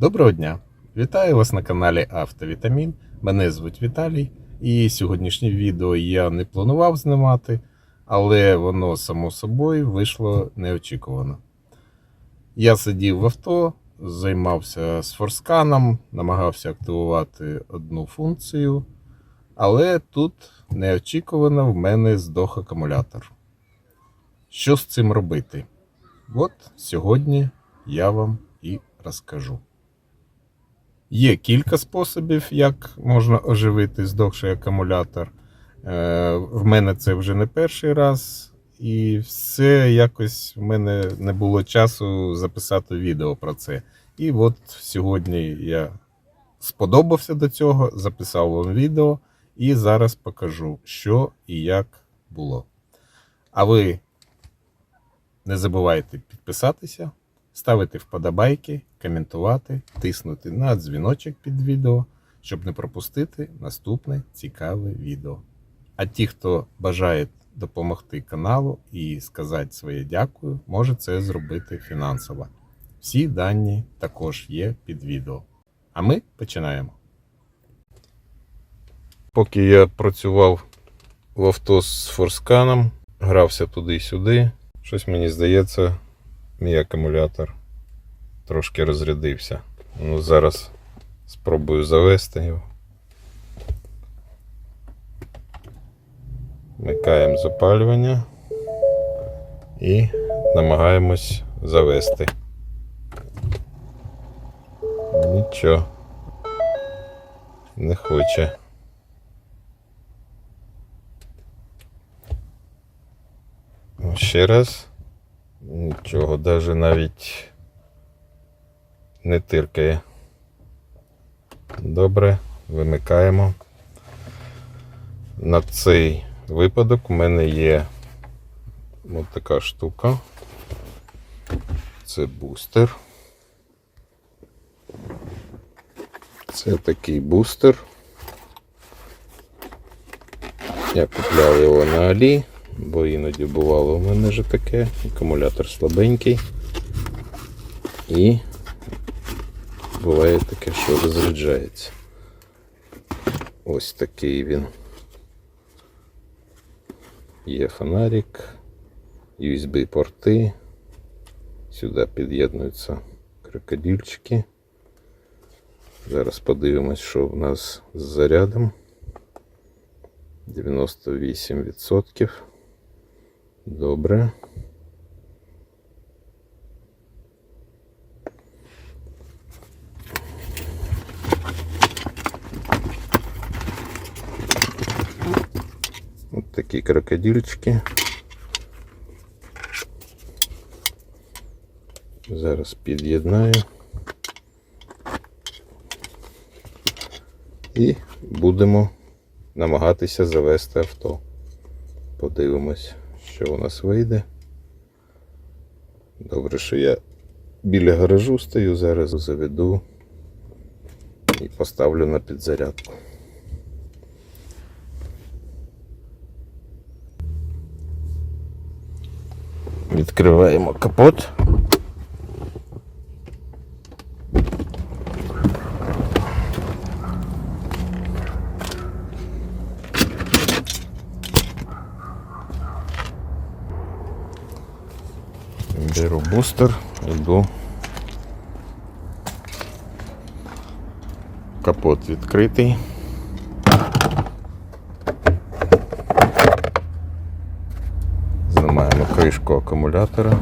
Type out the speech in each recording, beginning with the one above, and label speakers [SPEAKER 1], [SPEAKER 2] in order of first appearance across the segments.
[SPEAKER 1] Доброго дня! Вітаю вас на каналі Автовітамін. Мене звуть Віталій, і сьогоднішнє відео я не планував знімати, але воно само собою вийшло неочікувано. Я сидів в авто, займався з форсканом, намагався активувати одну функцію, але тут неочікувано в мене здох акумулятор. Що з цим робити? От сьогодні я вам і розкажу. Є кілька способів, як можна оживити здохший акумулятор. Е, В мене це вже не перший раз, і все якось в мене не було часу записати відео про це. І от сьогодні я сподобався до цього, записав вам відео і зараз покажу, що і як було. А ви не забувайте підписатися, ставити вподобайки, коментувати, тиснути на дзвіночок під відео, щоб не пропустити наступне цікаве відео. А ті, хто бажає допомогти каналу і сказати своє дякую, може це зробити фінансово. Всі дані також є під відео. А ми починаємо. Поки я працював в авто з форсканом, грався туди-сюди, щось мені здається, мій акумулятор трошки розрядився. Ну, зараз спробую завести його. Вмикаємо запалювання і намагаємось завести. Нічого. Не хоче. Ще раз. Нічого, навіть навіть не тиркає. Добре, вимикаємо. На цей випадок у мене є от така штука. Це бустер. Це такий бустер. Я купляв його на Алі, бо іноді бувало у мене вже таке. Акумулятор слабенький. І буває таке, що розряджається. Ось такий він. Є фонарик, USB-порти. Сюди під'єднуються крокодильчики. Зараз подивимось, що в нас з зарядом. 98%. Добре. Такі крокодильчики. Зараз під'єднаю. І будемо намагатися завести авто. Подивимось, що у нас вийде. Добре, що я біля гаражу стою, зараз заведу і поставлю на підзарядку. Відкриваємо капот. Беру бустер, йду. Капот відкритий. Кришку акумулятора.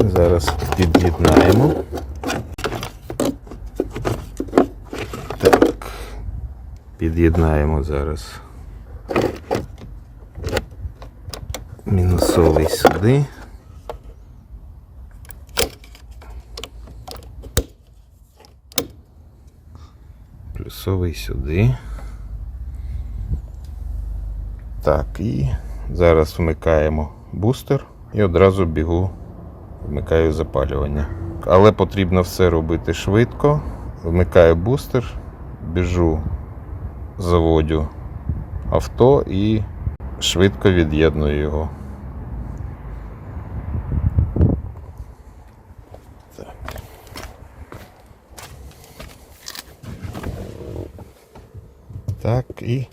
[SPEAKER 1] І зараз під'єднаємо. Так. Під'єднаємо зараз мінусовий сюди. Плюсовий сюди. Так, і зараз вмикаємо бустер і одразу бігу вмикаю запалювання. Але потрібно все робити швидко. Вмикаю бустер, біжу, заводю авто і швидко від'єдную його. Так і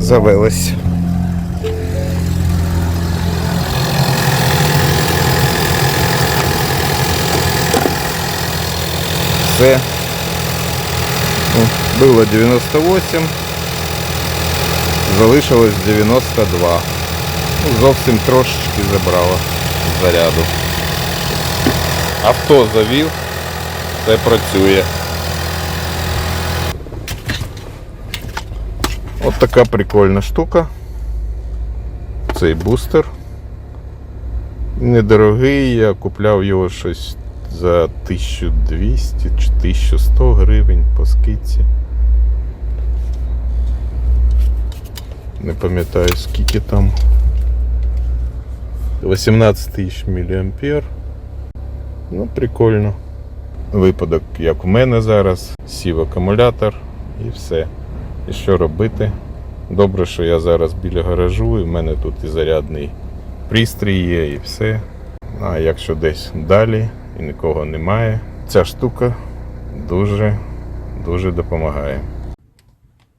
[SPEAKER 1] завелось. Все. Було 98, залишилось 92. Ну, зовсім трошечки забрало заряду. Авто завів, все працює. От така прикольна штука. Цей бустер. Недорогий, я купляв його щось за 1200 чи 1100 гривень по скидці. Не пам'ятаю скільки там. 18 тисяч мА. Ну, прикольно. Випадок, як у мене зараз, сів акумулятор і все. І що робити? Добре, що я зараз біля гаражу, і в мене тут і зарядний пристрій є, і все. А якщо десь далі і нікого немає, ця штука дуже, дуже допомагає.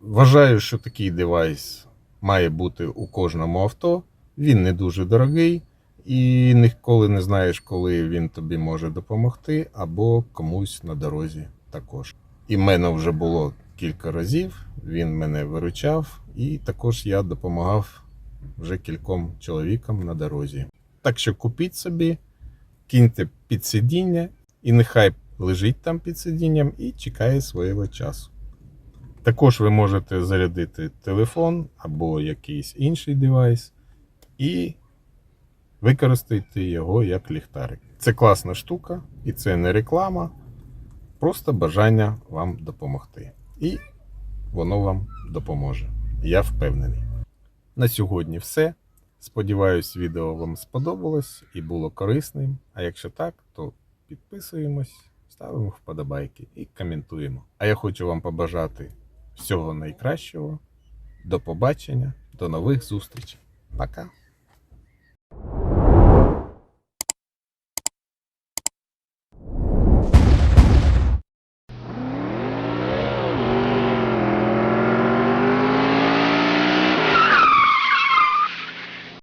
[SPEAKER 1] Вважаю, що такий девайс має бути у кожному авто. Він не дуже дорогий, і ніколи не знаєш, коли він тобі може допомогти, або комусь на дорозі також. І в мене вже було кілька разів, він мене виручав, і також я допомагав вже кільком чоловікам на дорозі. Так що купіть собі, киньте під сидіння, і нехай лежить там під сидінням і чекає свого часу. Також ви можете зарядити телефон або якийсь інший девайс і використати його як ліхтарик. Це класна штука, і це не реклама, просто бажання вам допомогти. І воно вам допоможе. Я впевнений. На сьогодні все. Сподіваюсь, відео вам сподобалось і було корисним. А якщо так, то підписуємось, ставимо вподобайки і коментуємо. А я хочу вам побажати всього найкращого. До побачення, до нових зустрічей. Пока!